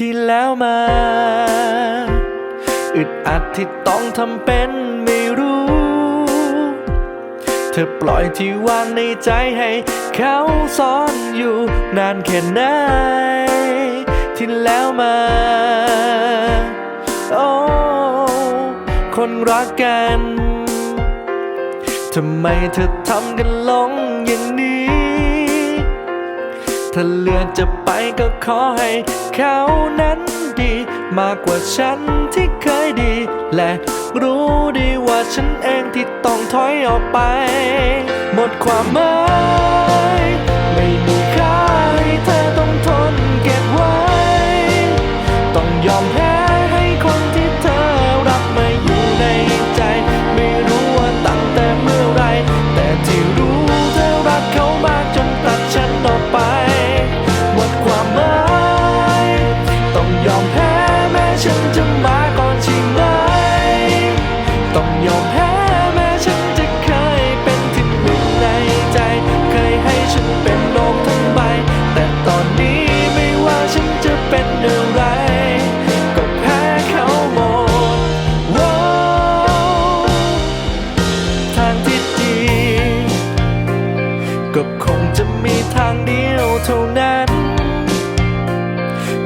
ที่แล้วมา อึดอัดที่ต้องทำเป็นไม่รู้ เธอปล่อยที่วางในใจให้เขาซ่อนอยู่นานแค่ไหนที่แล้วมาโอ้คนรักกันทำไมเธอทำกันลงอย่างนี้ ถ้าเลือกจะไปก็ขอให้เขานั้นดี มากกว่าฉันที่เคยดี และรู้ดีว่าฉันเองที่ต้องถอยออกไป หมดความหมาย ก็คงจะมีทางเดียวเท่านั้น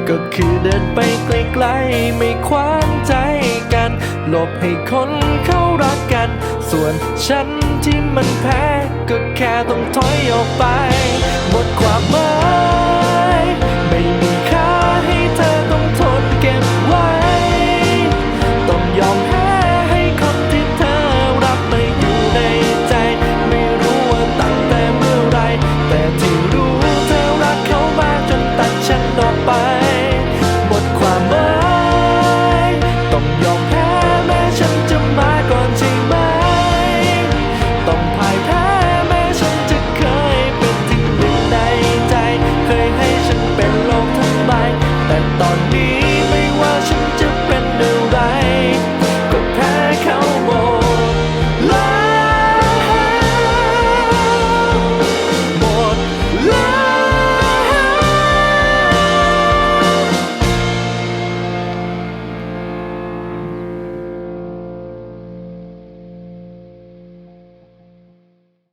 ก็คือเดินไปไกลๆไม่คว้างใจกันหลบให้คนเขารักกัน ส่วนฉันที่มันแพ้ ก็แค่ต้องถอยออกไป หมดความหมาย